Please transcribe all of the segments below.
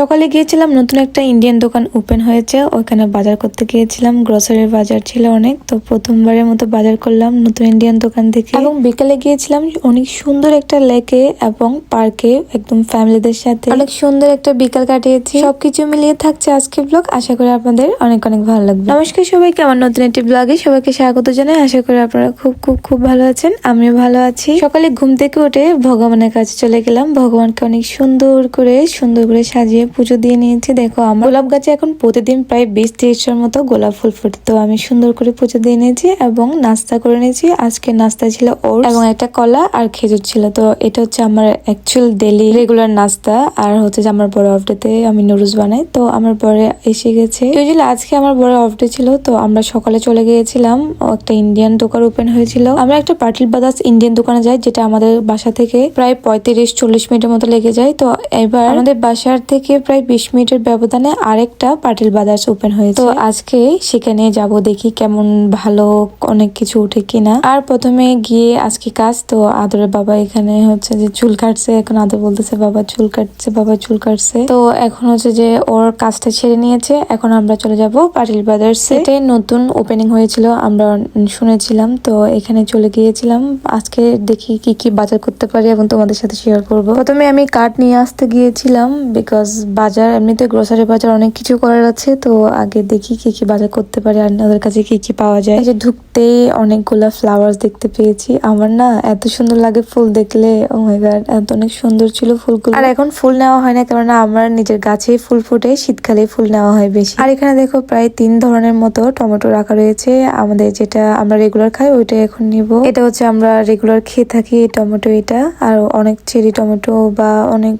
সকালে গিয়েছিলাম নতুন একটা ইন্ডিয়ান দোকান ওপেন হয়েছে। ওইখানে বাজার করতে গিয়েছিলাম। গ্রসারির বাজার ছিল অনেক। তো প্রথমবারের মতো বাজার করলাম নতুন ইন্ডিয়ান দোকান থেকে। এবং বিকালে গিয়েছিলাম অনেক সুন্দর একটা লেকে এবং পার্কে একদম ফ্যামিলিদের সাথে। অনেক সুন্দর একটা বিকাল কাটিয়েছি। সবকিছু মিলিয়ে থাকছে আজকে ব্লগ আশা করি আপনাদের অনেক অনেক ভালো লাগবে। নমস্কার সবাইকে। আমার নতুন একটি ব্লগে সবাইকে স্বাগত জানাই। আশা করি আপনারা খুব খুব খুব ভালো আছেন। আমিও ভালো আছি। সকালে ঘুম থেকে উঠে ভগবানের কাছে চলে গেলাম। ভগবানকে অনেক সুন্দর করে সুন্দর করে সাজিয়ে পুজো দিয়ে নিয়েছি। দেখো, আমার গোলাপ গাছে এখন প্রতিদিন প্রায় বিশ তিরিশটার মতো গোলাপ ফুল ফুটে। তো আমি সুন্দর করে পুজো দিয়ে নিয়েছি এবং নাস্তা করে নিয়েছি। আজকে নাস্তা ছিল ওটস এবং একটা কলা আর খেজুর ছিল। তো এটা হচ্ছে আমার অ্যাকচুয়াল ডেলি রেগুলার নাস্তা। আর হচ্ছে যে আমার বড় অফডেতে আমি নুডলস বানাই। তো আমার বরে এসে গেছে। ইউজুয়ালি আজকে আমার বড় অফডে ছিল, তো আমরা সকালে চলে গিয়েছিলাম। একটা ইন্ডিয়ান দোকান ওপেন হয়েছিল। আমরা একটা পাটিল বাদাস ইন্ডিয়ান দোকানে যাই, যেটা আমাদের বাসা থেকে প্রায় পঁয়ত্রিশ চল্লিশ মিনিটের মতো লেগে যায়। তো এবার আমাদের বাসার থেকে প্রায় বিশ মিনিটের ব্যবধানে আরেকটা পাটিল বাদার্স ওপেন হয়েছে। তো আজকে সেখানে যাব দেখি কেমন ভালো অনেক কিছু উঠে কিনা। আর প্রথমে গিয়ে আজকে কাজ, তো আদরের বাবা এখানে হচ্ছে যে চুল কাটছে। এখন আদর বলতেছে, বাবা চুল কাটছে, বাবা চুল কাটছে। তো এখন হচ্ছে যে ওর কাজটা ছেড়ে নিয়েছে। এখন আমরা চলে যাব পাটিল বাদার্স এটাই নতুন ওপেনিং হয়েছিল, আমরা শুনেছিলাম। তো এখানে চলে গিয়েছিলাম। আজকে দেখি কি কি বাজার করতে পারি এবং তোমাদের সাথে শেয়ার করব। প্রথমে আমি কার্ড নিয়ে আসতে গিয়েছিলাম বিকজ বাজার, এমনিতে গ্রোসারি বাজার অনেক কিছু করার আছে, তো আগে দেখি কি কি বাজার করতে পারি আর ওদের কাছে কি কি পাওয়া যায়। যে যে ঢুকতেই অনেকগুলা ফ্লাওয়ার্স দেখতে পেয়েছি। আমার না এত সুন্দর লাগে ফুল দেখলে ও মাই গড এত অনেক সুন্দর ছিল ফুলগুলো। আর এখন ফুল নেওয়া হয় না কেননা আমার নিজের গাছেই ফুল ফুটে শীতকালে ফুল নেওয়া হয় বেশি। আর এখানে দেখো প্রায় তিন ধরনের মতো টমেটো রাখা রয়েছে। আমাদের যেটা আমরা রেগুলার খাই ওইটা এখন নিব। এটা হচ্ছে আমরা রেগুলার খেয়ে থাকি এই টমেটো এটা। আর অনেক চেরি টমেটো বা অনেক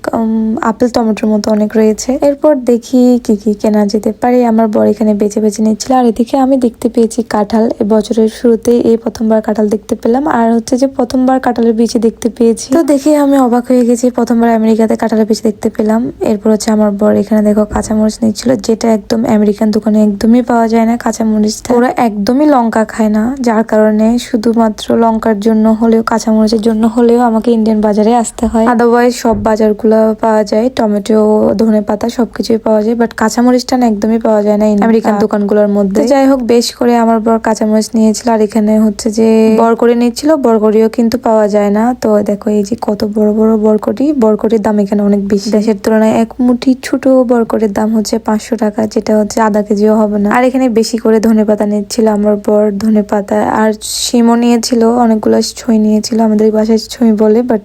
আপেল টমেটোর মতো অনেক রয়েছে। এরপর দেখি কি কি কেনা যেতে পারে। আমার বর এখানে বেছে বেছে নিচ্ছিল। আর এদিকে আমি দেখতে পেয়েছি কাঁঠাল। এ বছরের শুরুতে এই প্রথমবার কাঁঠাল দেখতে পেলাম। আর হচ্ছে যে প্রথমবার কাঁঠালের বীজ দেখতে পেয়েছি। তো দেখে আমি অবাক হয়ে গেছি, প্রথমবার আমেরিকাতে কাঁঠালের বীজ দেখতে পেলাম। এরপর হচ্ছে আমার বর এখানে দেখো কাঁচামরিচ নিচ্ছিল, যেটা একদম আমেরিকান দোকানে একদমই পাওয়া যায় না কাঁচামরিচ ওরা একদমই লঙ্কা খায় না, যার কারণে শুধুমাত্র লঙ্কার জন্য হলেও, কাঁচামরিচের জন্য হলেও আমাকে ইন্ডিয়ান বাজারে আসতে হয়। আদারওয়াইজ সব বাজারগুলো পাওয়া যায়, টমেটো, ধনে পাতা সবকিছুই পাওয়া যায় বাট কাঁচামরিচটা না একদমই পাওয়া যায় না আমেরিকান দোকানগুলোর মধ্যে। যাই হোক, বেশ করে আমার বর কাঁচামরিচ নিয়েছিল আর এখানে হচ্ছে যে বরকরি নিচ্ছিল বরকরিও কিন্তু পাওয়া যায় না। তো দেখো এই যে কত বড় বড় বরকরি বরকরির দাম এখানে অনেক বেশি। দেশের তুলনায় এক মুঠি ছোট বরকরির দাম হচ্ছে পাঁচশো টাকা, যেটা হচ্ছে আধা কেজিও হবে না। আর এখানে বেশি করে ধনে পাতা নিচ্ছিল আমার বর, ধনে পাতা। আর সিমও নিয়েছিল, অনেকগুলো ছুঁই নিয়েছিল, আমাদের বাসায় ছুঁই বলে বাট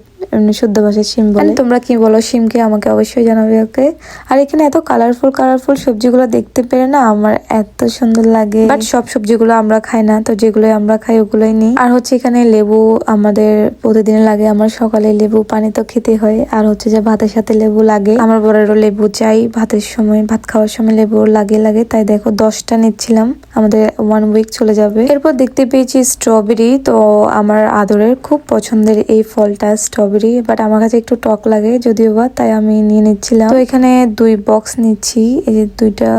শুদ্ধ ভাষায় শিম বলে। তোমরা কি বলো শিমকে আমাকে অবশ্যই জানাবে ওকে? আর এখানে এত কালারফুল কালারফুল সবজিগুলো দেখতে পেরে না আমার এত সুন্দর লাগে। বাট সব সবজিগুলো আমরা খাই না তো যেগুলো আমরা খাই ওগুলোই নিই। আর হচ্ছে এখানে লেবু আমাদের প্রতিদিন লাগে আমার সকালে লেবু পানি তো খেতে হয়। আর হচ্ছে যে ভাতের সাথে লেবু লাগে। আমার বড়েরও লেবু চাই ভাতের সময় ভাত খাওয়ার সময় লেবু লাগে লাগে। তাই দেখো দশটা নিচ্ছিলাম আমাদের ওয়ান উইক চলে যাবে। এরপর দেখতে পেয়েছি স্ট্রবেরি তো আমার আদরের খুব পছন্দের এই ফলটা স্ট্রবেরি বাট আমার কাছে একটু টক লাগে যদিও বা, তাই আমি নিয়ে নিচ্ছিলাম। তো এখানে দুই বক্স নিচ্ছি, এই যে দুইটা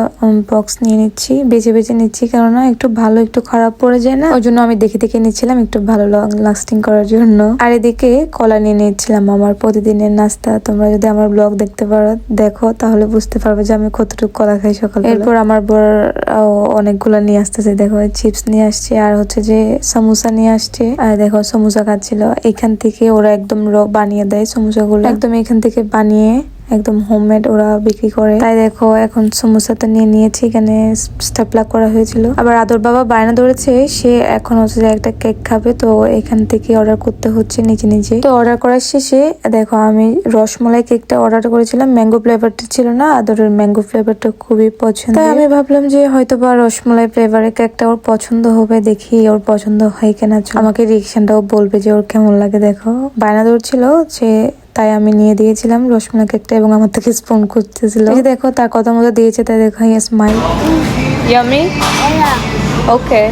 বক্স নিয়ে নিচ্ছি, বেছে বেছে নিচ্ছি, কেননা একটু ভালো, একটু খারাপ পড়ে যায় না? ওই জন্য আমি দেখে দেখে নিচ্ছিলাম একটু ভালো লাস্টিং করার জন্য। আর এদিকে কলা নিয়ে নিচ্ছিলাম আমার প্রতিদিনের নাস্তা। তোমরা যদি আমার ব্লগ দেখতে পারো, দেখো, তাহলে বুঝতে পারবে যে আমি কতটুকু কলা খাই সকালে এরপর আমার বর অনেকগুলো নিয়ে আসতেছে, দেখো চিপস নিয়ে আসছে, আর হচ্ছে যে, সমোসা নিয়ে আসছে। আর দেখো, সমোসা খাচ্ছিল। এখান থেকে ওরা একদম র বানিয়ে দেয় সমুচাগুলো একদম এখান থেকে বানিয়ে একদম হোমমেড ওরা বিক্রি করে। তাই দেখো, এখন সমোসাটা নিয়ে নিয়েছি, এখানে স্টেপলা করা হয়েছিল। আবার আদর বাবা বায়না ধরেছে, সে এখন হচ্ছে যে একটা কেক খাবে, তো এখান থেকে অর্ডার করতে হচ্ছে নিজে নিজে। তো অর্ডার করার শেষে, দেখো, আমি রসমলাই কেকটা অর্ডার করেছিলাম ম্যাঙ্গো ফ্লেভারটা ছিল না, আদরের ম্যাঙ্গো ফ্লেভারটা খুবই পছন্দ তাই আমি ভাবলাম যে হয়তো বা রসমলাই ফ্লেভারের কেকটা ওর পছন্দ হবে, দেখি ওর পছন্দ হয় কিনা। আমাকে রিয়েকশনটাও বলবে যে ওর কেমন লাগে, দেখো। বায়না ধরছিল যে তাই আমি নিয়ে দিয়েছিলাম রসমালাই কেকটা এবং আমার থেকে স্পোন করতেছিল এই দেখো তার কথা মতো দিয়েছে তাই দেখো স্মাইল ইয়ামি ওকে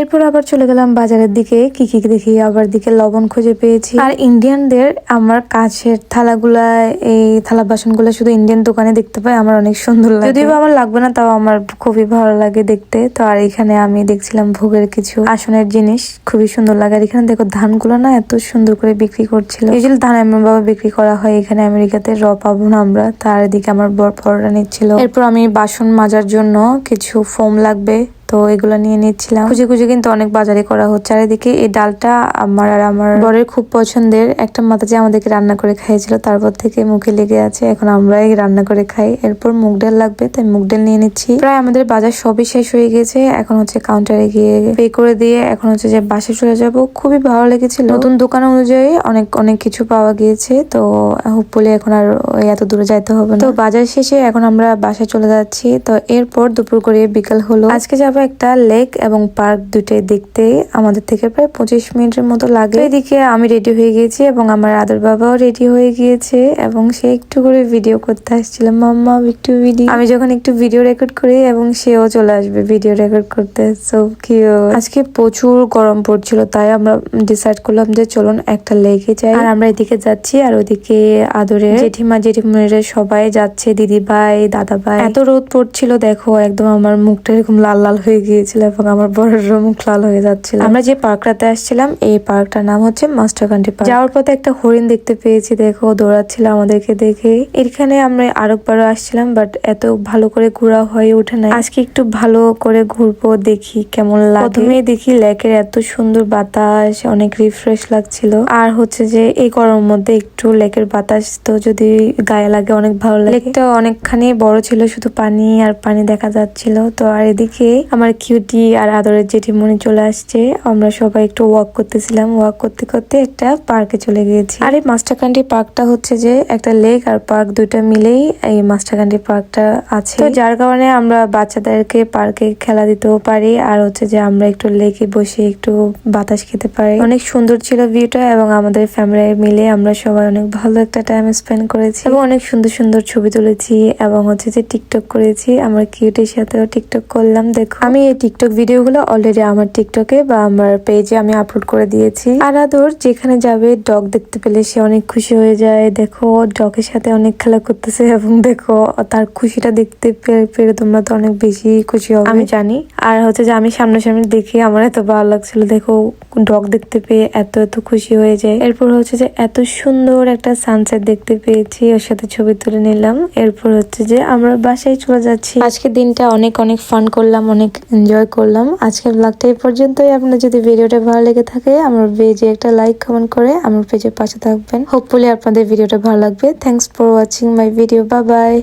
এরপর আবার চলে গেলাম বাজারের দিকে। কি কি দেখি? আবার দিকে লবণ খুঁজে পেয়েছি। আর ইন্ডিয়ানদের আমার কাছের থালাগুলা, এই থালা বাসনগুলো শুধু ইন্ডিয়ান দোকানে দেখতে পাই, আমার অনেক সুন্দর লাগে। যদিও আমার লাগবে না, তাও আমার খুবই ভালো লাগে দেখতে। তো আর এখানে আমি দেখছিলাম ভোগের কিছু আসনের জিনিস, খুবই সুন্দর লাগে। আর এখানে দেখো ধানগুলো না এত সুন্দর করে বিক্রি করছিল। ইউজুয়ালি ধান এমন ভাবে বিক্রি করা হয়, এখানে আমেরিকাতে র পাবো না আমরা। তার দিকে আমার বর পরোটা নিচ্ছিল। এরপর আমি বাসন মাজার জন্য কিছু ফোম লাগবে। তো এগুলো নিয়ে নিচ্ছিলাম। খুঁজে খুঁজে কিন্তু অনেক বাজারে করা হচ্ছে। আর এদিকে এই ডালটা আমার আর আমার বরের খুব পছন্দের। একটা মাথা যে আমাদেরকে রান্না করে খাইয়েছিল তারপর থেকে মুখে লেগে আছে। এখন আমরাই রান্না করে খাই। এরপর মুগ ডাল লাগবে, তাই মুগ ডাল নিয়ে নিচ্ছি। প্রায় আমাদের বাজার সবই শেষ হয়ে গেছে। এখন হচ্ছে কাউন্টারে গিয়ে পে করে দিয়ে এখন হচ্ছে যে বাসে চলে যাব। খুবই ভালো লেগেছিল। নতুন দোকান অনুযায়ী অনেক অনেক কিছু পাওয়া গিয়েছে। তো হোপফুলি এখন আর এত দূরে যাইতে হবে না। তো বাজার শেষে এখন আমরা বাসায় চলে যাচ্ছি। তো এরপর দুপুর করে বিকাল হলো। আজকে যাব একটা লেক এবং পার্ক দুটোই দেখতে আমাদের থেকে প্রায় পঁচিশ মিনিটের মতো লাগে। এদিকে আমি রেডি হয়ে গিয়েছি এবং আমার আদর বাবাও রেডি হয়ে গিয়েছে এবং সে একটু করে ভিডিও করতে আসছিল মাম্মা, একটু ভিডিও আমি যখন একটু ভিডিও রেকর্ড করি এবং সেও চলে আসবে ভিডিও রেকর্ড করতে। আজকে প্রচুর গরম পড়ছিল, তাই আমরা ডিসাইড করলাম যে চলুন একটা লেকে যাই। আর আমরা এদিকে যাচ্ছি আর ওদিকে আদরে জেঠিমা জেঠিমুনিরা সবাই যাচ্ছে দিদি ভাই দাদা ভাই এত রোদ পড়ছিল, দেখো, একদম আমার মুখটা এরকম লাল লাল হয়ে গিয়েছিল এবং আমার বড় মুখ লাল হয়ে যাচ্ছিল। আমরা যে পার্কটাতে আসছিলাম এই পার্কটার নাম হচ্ছে মাস্টার কান্ট্রি পার্ক। যাওয়ার পথে একটা হরিণ দেখতে পেয়েছি দেখো দৌড়াচ্ছিল আমাদেরকে দেখে। এখানে আমরা আরেকবারও আসছিলাম বাট এত ভালো করে ঘোরা হয়ে ওঠে না আজকে একটু ভালো করে ঘুরবো দেখি কেমন লাগে। প্রথমেই দেখি লেকের এত সুন্দর বাতাস অনেক রিফ্রেশ লাগছিল। আর হচ্ছে যে এই গরমের মধ্যে একটু লেকের বাতাস তো যদি গায়ে লাগে অনেক ভালো লাগে। লেকটা অনেকখানি বড় ছিল শুধু পানি আর পানি দেখা যাচ্ছিল। তো আর এদিকে আমার কিউটি আর আদরের জেঠিমণি চলে আসছে। আমরা সবাই একটু ওয়াক করতেছিলাম। ওয়াক করতে করতে একটা পার্কে চলে গিয়েছি। আর এই মাস্টারকান্ডি পার্কটা হচ্ছে যে একটা লেক আর পার্ক দুইটা মিলেই এই মাস্টারকান্ডি পার্কটা আছে। তো যার কারণে আমরা বাচ্চাদেরকে পার্কে খেলা দিতেও পারি। আর হচ্ছে যে আমরা একটু লেকে বসে একটু বাতাস খেতে পারি। অনেক সুন্দর ছিল ভিউটা এবং আমাদের ফ্যামিলি মিলে আমরা সবাই অনেক ভালো একটা টাইম স্পেন্ড করেছি। এবং অনেক সুন্দর সুন্দর ছবি তুলেছি এবং হচ্ছে যে টিকটক করেছি। আমরা কিউটের সাথেও টিকটক করলাম দেখো আমি এই টিকটক ভিডিওগুলো অলরেডি আমার টিকটকে বা আমার পেজে আমি আপলোড করে দিয়েছি। আর আদর, যেখানে যাবে ডগ দেখতে পেলে সে অনেক খুশি হয়ে যায়। দেখো ডগের সাথে অনেক খেলা করতেছে এবং দেখো, তার খুশিটা দেখতে পেরে তোমরা তো অনেক বেশি খুশি হবে। আমি জানি আর হচ্ছে যে আমি সামনাসামনি দেখে, আমার এত ভালো লাগছিল। দেখো, ডগ দেখতে পেয়ে এত এত খুশি হয়ে যায়। এরপর হচ্ছে যে এত সুন্দর একটা সানসেট দেখতে পেয়েছি, ওর সাথে ছবি তুলে নিলাম। এরপর হচ্ছে যে আমরা বাসায় চলে যাচ্ছি। আজকের দিনটা অনেক অনেক ফান করলাম, অনেক এনজয় করলাম। আজকের ব্লগটা এই পর্যন্তই। আপনার যদি ভিডিওটা ভালো লেগে থাকে, আমার পেজে একটা লাইক কমেন্ট করে আমার পেজের পাশে থাকবেন। হোপফুলি আপনাদের ভিডিওটা ভালো লাগবে। Thanks for watching my video bye bye